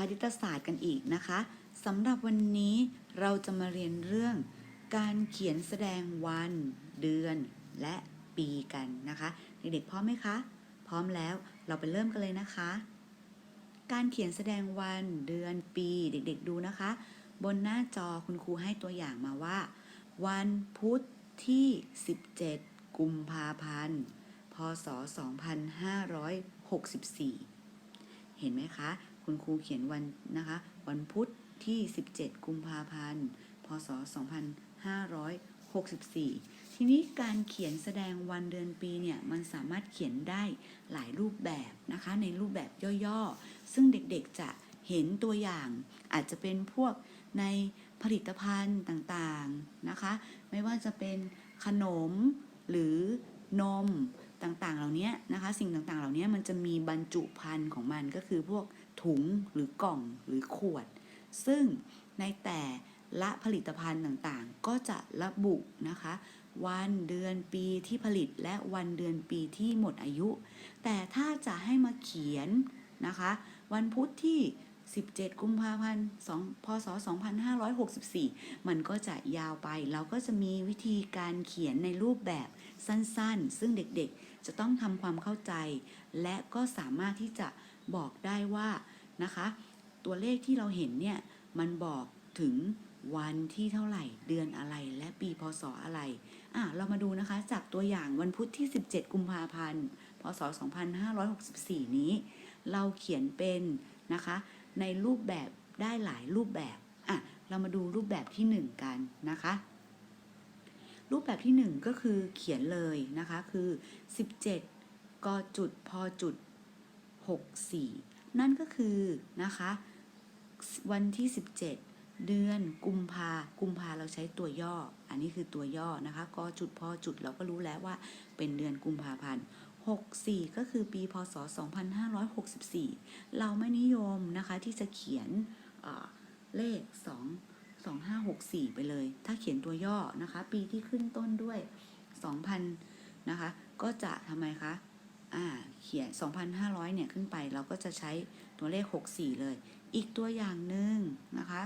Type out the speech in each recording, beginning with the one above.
คณิตศาสตร์กันอีกนะคะสำหรับวันนี้เราจะมาเรียนเรื่อง การเขียนแสดงวัน เดือน และปีกันนะคะ เด็กๆพร้อมไหมคะ พร้อมแล้วเราไปเริ่มกันเลยนะคะ การเขียนแสดงวันเดือนปีเด็กๆดูนะคะ บนหน้าจอคุณครูให้ตัวอย่างมาว่า วันพุธที่ 17 กุมภาพันธ์ พศ 2564 เห็นไหมคะ คุณครูเขียนวันนะคะ วันพุธที่ 17 กุมภาพันธ์ พศ 2564 ทีนี้การเขียนแสดงวันเดือนปีเนี่ย มันสามารถเขียนได้หลายรูปแบบนะคะ ในรูปแบบย่อๆ ซึ่งเด็กๆจะเห็นตัวอย่าง อาจจะเป็นพวกในผลิตภัณฑ์ต่างๆนะคะ ไม่ว่าจะเป็นขนมหรือนม ต่างๆ เหล่านี้นะคะ สิ่งต่างๆ เหล่านี้มันจะมีบรรจุภัณฑ์ของมันก็คือพวกถุงหรือกล่องหรือขวด ซึ่งในแต่ละผลิตภัณฑ์ต่างๆ ก็จะระบุนะคะ วันเดือนปีที่ผลิตและวันเดือนปีที่หมดอายุ แต่ถ้าจะให้มาเขียนนะคะ วันพุธที่ 17 กุมภาพันธ์2พศ 2564 มันก็จะยาวไป เราก็จะมีวิธีการเขียนในรูปแบบสั้นๆ ซึ่งเด็กๆ จะต้องทำความเข้าใจ และก็สามารถที่จะบอกได้ว่านะคะ ตัวเลขที่เราเห็นเนี่ยมันบอกถึงวันที่เท่าไหร่เดือนอะไรและปีพศอะไรอะเรามาดูนะคะจากตัวอย่างวันพุธที่ 17 กุมภาพันธ์พศ 2564 นี้ เราเขียนเป็นนะคะ ในรูปแบบได้หลายรูปแบบอะเรามาดูรูปแบบที่ 1 กันนะคะ รูปแบบที่ 1 ก็คือเขียนเลยนะคะ คือ 17 กจุดพจุด64 นั่นก็คือนะคะ วันที่ 17 เดือนกุมภากุมภาเราใช้ตัวย่อ อันนี้คือตัวย่อนะคะกจุดพอจุดเราก็รู้แล้วว่าเป็นเดือนกุมภาพันธ์64 ก็คือปีพศ 2564 เราไม่นิยมนะคะที่จะเขียนเอ่อเลข 2 2564 ไปเลย ถ้าเขียนตัวย่อนะคะ ปีที่ขึ้นต้นด้วย 2,000 นะคะ ก็จะทำไมคะ อ่า เขียน 2,500 เนี่ยขึ้นไปเราก็จะใช้ตัวเลข 64 เลย อีกตัวอย่างหนึ่งนะคะ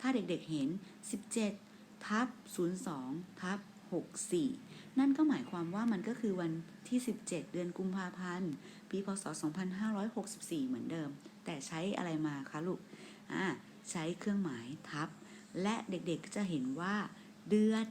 ถ้าเด็กๆเห็น 17 ทับ 02 ทับ 64 นั่นก็หมายความว่ามันก็คือวันที่ 17 เดือนกุมภาพันธ์ ปีพศ 2564 เหมือนเดิม แต่ใช้อะไรมาคะลูก อ่า ใช้เครื่องหมายทับ และเด็กๆจะเห็นว่าเดือน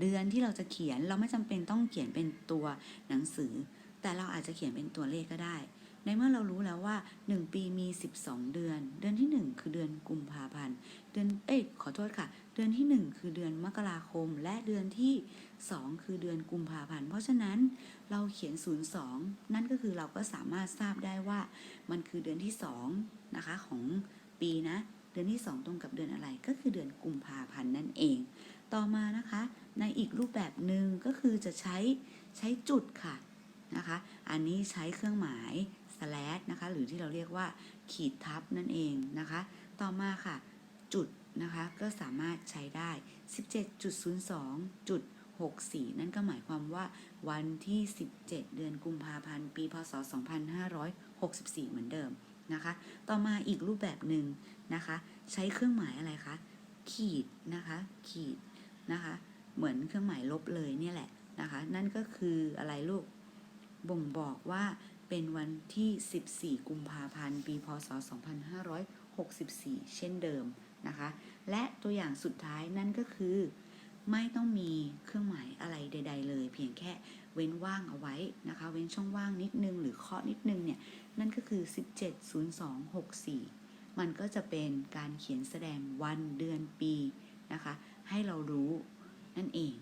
เดือนที่เราจะเขียนเราไม่จำเป็นต้องเขียนเป็นตัวหนังสือ แต่เราอาจจะเขียนเป็นตัวเลขก็ได้ ในเมื่อเรารู้แล้วว่า 1 ปีมี 12 เดือน เดือนที่ 1 คือเดือนกุมภาพันธ์เดือนเอ้ยขอโทษค่ะ เดือนที่ 1 คือเดือนมกราคม และเดือนที่ 2 คือเดือนกุมภาพันธ์เพราะฉะนั้นเราเขียน 02 นั่นก็คือเราก็สามารถทราบได้ว่า มันคือเดือนที่2นะคะของปีนะ ดือนที่ 2 ตรงกับเดือนอะไรก็คือเดือนกุมภาพันธ์นั่นเอง ต่อมานะคะในอีกรูปแบบหนึ่งก็คือจะใช้ใช้จุดค่ะนะคะ อันนี้ใช้เครื่องหมาย slash นะคะหรือที่เราเรียกว่าขีดทับนั่นเองนะคะ ต่อมาค่ะจุดนะคะก็สามารถใช้ได้ 17.02จุด64 นั่นก็หมายความว่าวันที่ 17 เดือนกุมภาพันธ์ ปี พศ 2564 เหมือนเดิม นะคะ ต่อมาอีกรูปแบบหนึ่งนะคะ ใช้เครื่องหมายอะไรคะ ขีดนะคะ ขีดนะคะ เหมือนเครื่องหมายลบเลยเนี่ยแหละนะคะ นั่นก็คืออะไรลูก บ่งบอกว่าเป็นวันที่ 14 กุมภาพันธ์ ปี พศ 2564 เช่นเดิมนะคะ และตัวอย่างสุดท้ายนั่นก็คือ ไม่ต้องมีเครื่องหมายอะไรใด ๆ เลย เพียงแค่เว้นว่างเอาไว้นะคะ เว้นช่องว่างนิดนึง หรือเคาะนิดนึงเนี่ย นั่นก็คือ 170264 มันก็จะเป็นการเขียนแสดงวันเดือนปีนะคะ ให้เรารู้นั่นเอง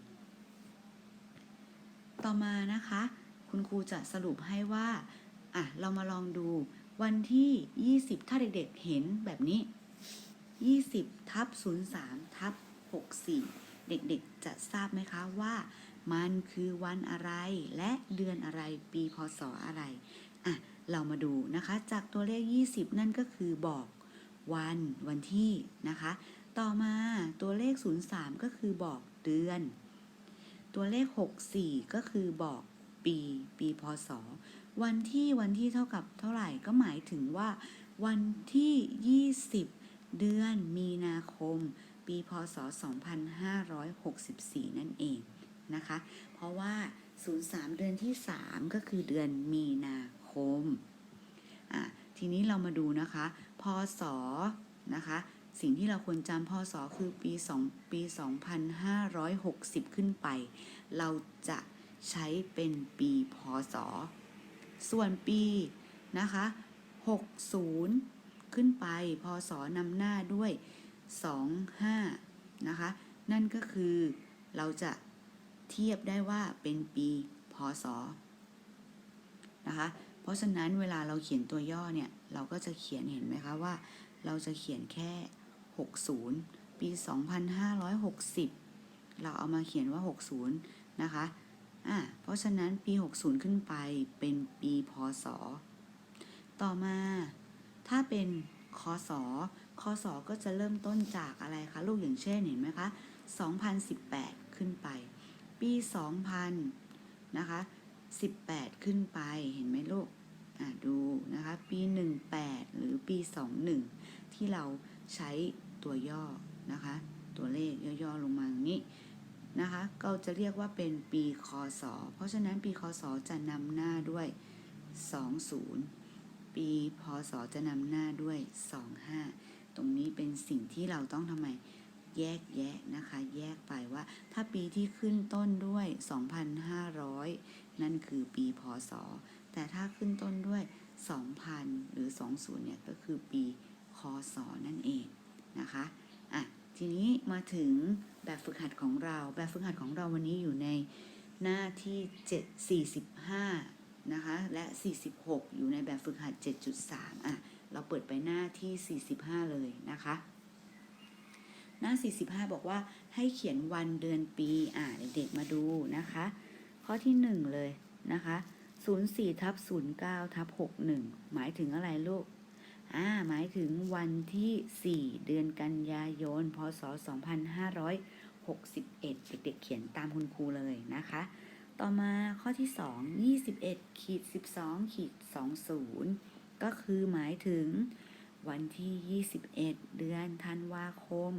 ต่อมานะคะ คุณครูจะสรุปให้ว่าอะเรามาลองดูวันที่ 20 ถ้าเด็กๆเห็นแบบนี้ 20ทับ03ทับ64 เด็กๆจะทราบไหมคะว่ามันคือวันอะไรและเดือนอะไรปีพศอะไรอะเรามาดูนะคะจากตัวเลข 20 นั่นก็คือบอกวันวันที่นะคะ ต่อมาตัวเลข 03 ก็คือบอกเดือน ตัวเลข 64 ก็คือบอกปี ปีพศ วันที่วันที่เท่ากับเท่าไหร่ก็หมายถึงว่า วันที่ 20 เดือนมีนาคม ปีพศ 2564 นั่นเองนะคะ เพราะว่า 03 เดือนที่ 3 ก็คือเดือนมีนาคม อะ ทีนี้เรามาดูนะคะ พศ นะคะ สิ่งที่เราควรจำพศ คือปี 2 ปี 2560 ขึ้นไป เราจะใช้เป็นปีพศ ส่วนปี นะคะ 60 ขึ้นไป พศนำหน้าด้วย 25 นะคะ นั่นก็คือเราจะเทียบได้ว่าเป็นปีพศนะคะ เพราะฉะนั้นเวลาเราเขียนตัวย่อเนี่ย เราก็จะเขียนเห็นไหมคะว่า เราจะเขียนแค่ 60 ปี 2560 เราเอามาเขียนว่า 60 นะคะอ่าเพราะฉะนั้นปี 60 ขึ้นไปเป็นปีพศ ต่อมา ถ้าเป็นคศ คศก็จะเริ่มต้นจากอะไรคะลูกอย่างเช่นเห็นไหมคะ2018 ขึ้นไป ปี 2000 นะคะ 18 ขึ้นไปเห็นไหมลูกดูนะคะ ปี 18 หรือปี 21 ที่เราใช้ตัวย่อนะคะ ตัวเลขย่อๆลงมาอย่างนี้นะคะ ก็จะเรียกว่าเป็นปีคศ เพราะฉะนั้นปีคศจะนำหน้าด้วย 20 ปีพศจะนำหน้าด้วย 25 ตรงนี้เป็นสิ่งที่เราต้องทำไมแยกแยะนะคะ แยกไปว่าถ้าปีที่ขึ้นต้นด้วย 2,500 นั่นคือปีพศ แต่ถ้าขึ้นต้นด้วย 2,000 หรือ 20 เนี่ย ก็คือปีคศนั่นเองนะคะอะทีนี้มาถึงแบบฝึกหัดของเรา แบบฝึกหัดของเราวันนี้อยู่ในหน้าที่ 7 45 นะคะ และ 46 อยู่ในแบบฝึกหัด 7.3 อะ เราเปิดไปหน้าที่ 45 เลยนะคะ หน้า 45 บอกว่าให้เขียนวันเดือนปี อ่าเด็กๆมาดูนะคะ ข้อที่ 1 เลยนะคะ04ทับ09ทับ61 หมายถึงอะไรลูก อ่า หมายถึงวันที่ 4 เดือนกันยายน พศ 2561 เด็กๆเขียนตามคุณครูเลยนะคะ ต่อมาข้อที่ 2 21ขีด12ขีด20 ก็คือหมายถึงวันที่ 21 เดือนธันวาคม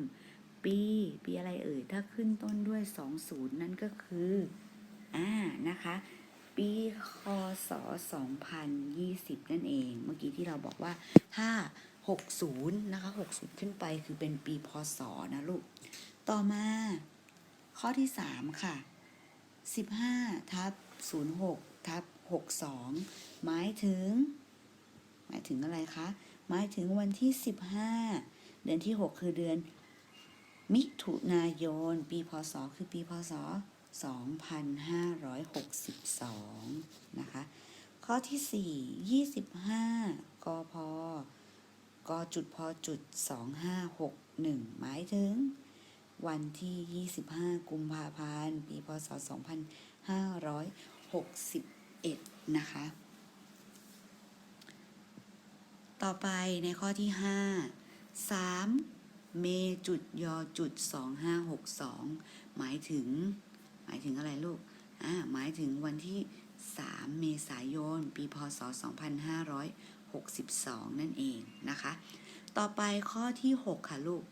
ปี ปีอะไรเอ่ย ถ้าขึ้นต้นด้วย 20 นั่นก็คือ อ่า นะคะ ปีคศ 2020 นั่นเอง เมื่อกี้ที่เราบอกว่าถ้า 60 นะคะ 60 ขึ้นไปคือเป็นปีพศ นะลูก ต่อมา ข้อที่ 3 ค่ะ 15 ทับ 06 ทับ 62 หมายถึง หมายถึงอะไรคะ หมายถึงวันที่ 15 เดือนที่ 6 คือเดือน มิถุนายน ปีพศ คือปีพศ 2562 นะคะ ข้อที่ 4 25 กพ กจุดพจุด 2561 หมายถึงวันที่ 25 กุมภาพันธ์ ปี พศ 2561 นะคะ ต่อไปในข้อที่ 5 3 เมจุดยอจุด2562 หมายถึง หมายถึงอะไรลูก อ่า หมายถึงวันที่ 3 เมษายน ปีพศ 2562 นั่นเองนะคะ ต่อไปข้อที่ 6 ค่ะลูก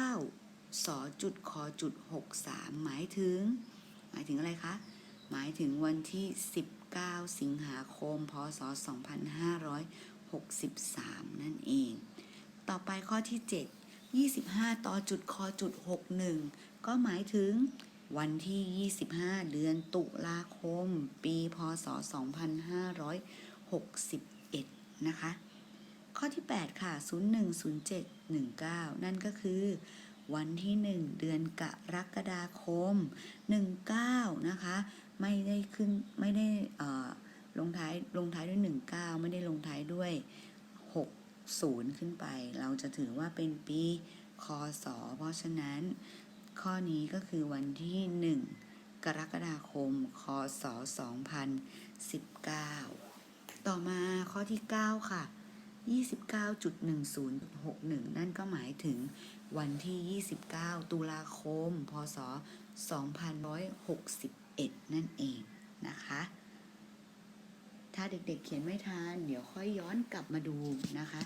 19สอจุดคอจุด63 หมายถึง หมายถึงอะไรคะ หมายถึงวันที่ 9 สิงหาคม พศ 2563 นั่นเอง ต่อไปข้อที่ 7 25 ต่อจุดคอจุด 61 ก็หมายถึงวันที่ 25 เดือนตุลาคม ปี พศ 2561 นะคะ ข้อที่ 8 ค่ะ 010719 นั่นก็คือ วันที่ 1 เดือนกรกฎาคม 19 นะคะ ไม่ได้ขึ้นไม่ได้ลงท้ายลงท้ายด้วย 19 ไม่ได้ลงท้ายด้วย 60 ขึ้นไป เราจะถือว่าเป็นปีคศเพราะฉะนั้น ข้อนี้ก็คือวันที่ 1 กรกฎาคม คศ 2019 ต่อมาข้อที่ 9 ค่ะ 29.1061 นั่นก็หมายถึงวันที่ 29 ตุลาคม พศ 1 นั่นเองนะคะ ถ้าเด็กๆเขียนไม่ทันเดี๋ยวค่อยย้อนกลับมาดูนะคะ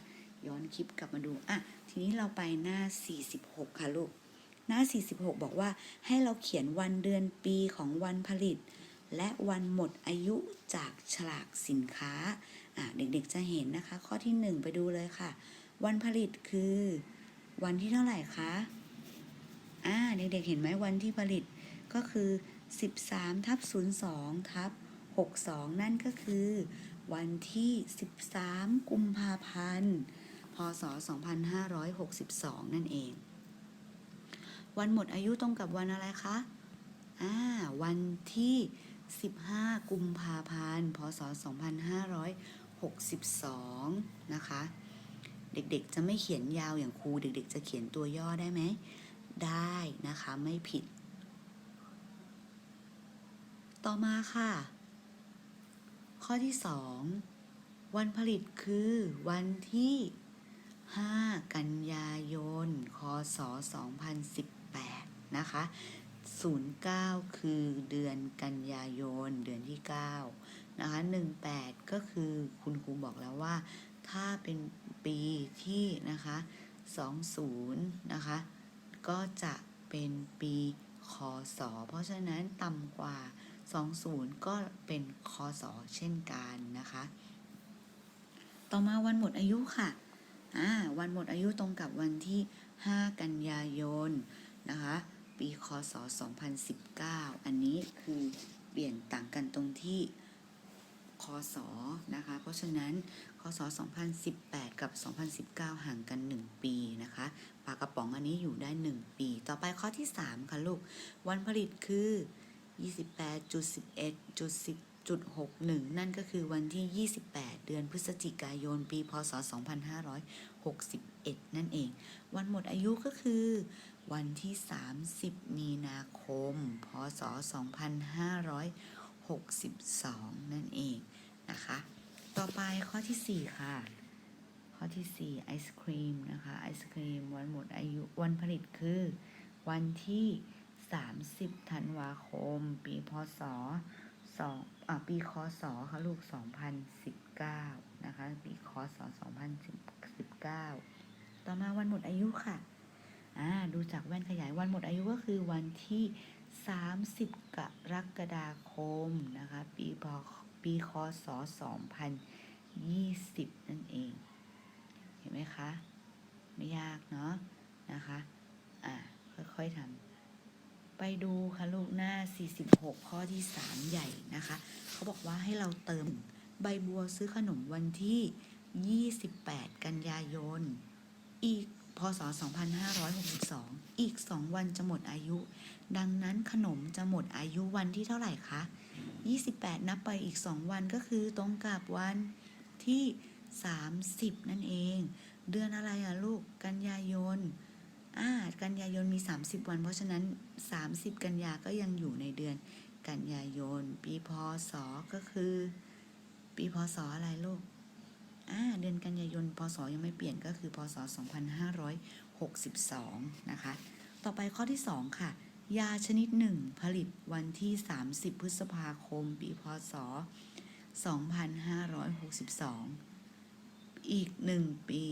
ย้อนคลิปกลับมาดูอะทีนี้เราไปหน้า 46 ค่ะลูก หน้า 46 บอกว่าให้เราเขียนวันเดือนปีของวันผลิต และวันหมดอายุจากฉลากสินค้าอะเด็กๆจะเห็นนะคะ ข้อที่ 1 ไปดูเลยค่ะ วันผลิตคือวันที่เท่าไหร่คะอ่าเด็กๆเห็นไหมวันที่ผลิตก็คือ 13ทับ02ทับ62 นั่นก็คือ วันที่ 13 กุมภาพันธ์ พศ 2562 นั่นเอง วันหมดอายุตรงกับวันอะไรคะ อ่า วันที่ 15 กุมภาพันธ์ พศ 2562 นะคะ เด็กๆ จะไม่เขียนยาวอย่างครู เด็กๆ จะเขียนตัวย่อได้ไหม ได้นะคะ ไม่ผิด ต่อมาค่ะ ข้อที่ 2 วันผลิตคือวันที่ 5 กันยายน คศ 2018 นะคะ 09 คือเดือนกันยายน เดือนที่ 9 นะคะ 18 ก็คือคุณครูบอกแล้วว่า ถ้าเป็นปีที่นะคะ 20 นะคะ ก็จะเป็นปีคศ เพราะฉะนั้นต่ำกว่า 20 ก็เป็นคศเช่นกันนะคะ ต่อมาวันหมดอายุค่ะอ่าวันหมดอายุตรงกับวันที่ 5 กันยายนนะคะ ปีคศ 2019 อันนี้คือเปลี่ยนต่างกันตรงที่คศนะคะ เพราะฉะนั้นคศ 2018 กับ 2019 ห่างกัน 1 ปีนะคะปลากระป๋องอันนี้อยู่ได้ 1 ปี ต่อไปข้อที่ 3 ค่ะลูก วันผลิตคือ 28.11.10.61 นั่นก็คือวันที่ 28 เดือนพฤศจิกายน ปีพศ 2561 นั่นเอง วันหมดอายุก็คือ วันที่ 30 มีนาคม พศ 2562 นั่นเองนะคะ ต่อไปข้อที่ 4 ค่ะข้อที่ 4 ไอศครีมนะคะ ไอศครีมวันหมดอายุวันผลิตคือ วันที่ 30 ธันวาคม ปีพศ2อ่าปีคศค่ะลูก 2019 นะคะ ปีคศ 2019 ต่อมาวันหมดอายุค่ะ อ่า ดูจากแว่นขยายวันหมดอายุก็คือวันที่ 30 กรกฎาคม นะคะ ปีพปีคศ 2020 นั่นเอง เห็นไหมคะ ไม่ยากเนาะ นะคะ อ่า ค่อยๆทำ ไปดูค่ะลูกหน้า 46 ข้อที่ 3 ใหญ่นะคะ เขาบอกว่าให้เราเติมใบบัวซื้อขนมวันที่ 28 กันยายน อีกพศ 2562 อีก 2 วันจะหมดอายุ ดังนั้นขนมจะหมดอายุวันที่เท่าไหร่คะ 28 นับไปอีก 2 วันก็คือตรงกับวันที่ 30 นั่นเอง เดือนอะไรอะลูก กันยายน อ่ากันยายนมี 30 วัน เพราะฉะนั้น 30 กันยาก็ยังอยู่ในเดือน กันยายน ปีพศก็คือ ปีพศอะไรลูกอ่าเดือนกันยายนพศยังไม่เปลี่ยนก็คือพศ 2562 นะคะ ต่อไปข้อที่ 2 ค่ะ ยาชนิดหนึ่งผลิตวันที่ 30 พฤษภาคม ปีพศ 2562 อีกหนึ่งปี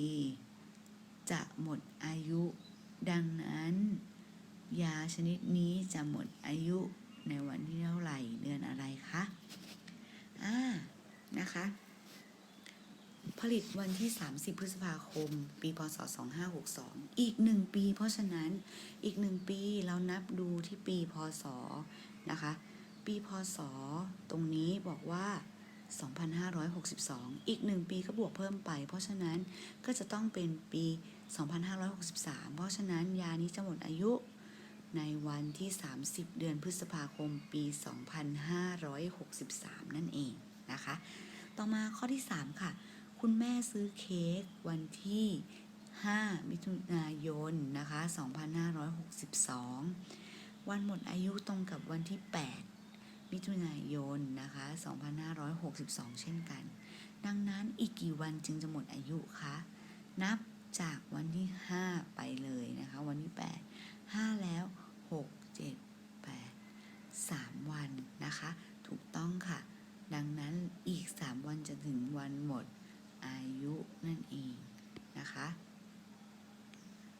จะหมดอายุ ดังนั้น ยาชนิดนี้จะหมดอายุในวันที่เท่าไหร่เดือนอะไรคะอ่านะคะ ผลิตวันที่ 30 พฤษภาคม ปี พศ 2562 อีกหนึ่งปี เพราะฉะนั้นอีกหนึ่งปีเรานับดูที่ปี พศ นะคะ ปี พศ ตรงนี้บอกว่า 2562 อีกหนึ่งปีก็บวกเพิ่มไป เพราะฉะนั้นก็จะต้องเป็นปี 2563 เพราะฉะนั้นยานี้จะหมดอายุในวันที่ 30 เดือนพฤษภาคมปี 2563 นั่นเองนะคะ ต่อมาข้อที่ 3 ค่ะ คุณแม่ซื้อเค้กวันที่ 5 มิถุนายนนะคะ 2562 วันหมดอายุตรงกับวันที่ 8 มิถุนายนนะคะ 2562 เช่นกัน ดังนั้นอีกกี่วันจึงจะหมดอายุคะ นับ จากวันที่ 5 ไปเลยนะคะ วันที่ 8 5 แล้ว 6 7 8 3 วันนะคะ ถูกต้องค่ะ ดังนั้นอีก 3 วันจะถึงวันหมดอายุนั่นเองนะคะ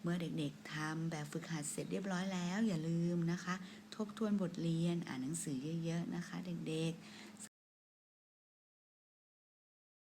เมื่อเด็กๆทำแบบฝึกหัดเสร็จเรียบร้อยแล้วอย่าลืมนะคะ ทบทวนบทเรียนอ่านหนังสือเยอะๆนะคะ เด็กๆ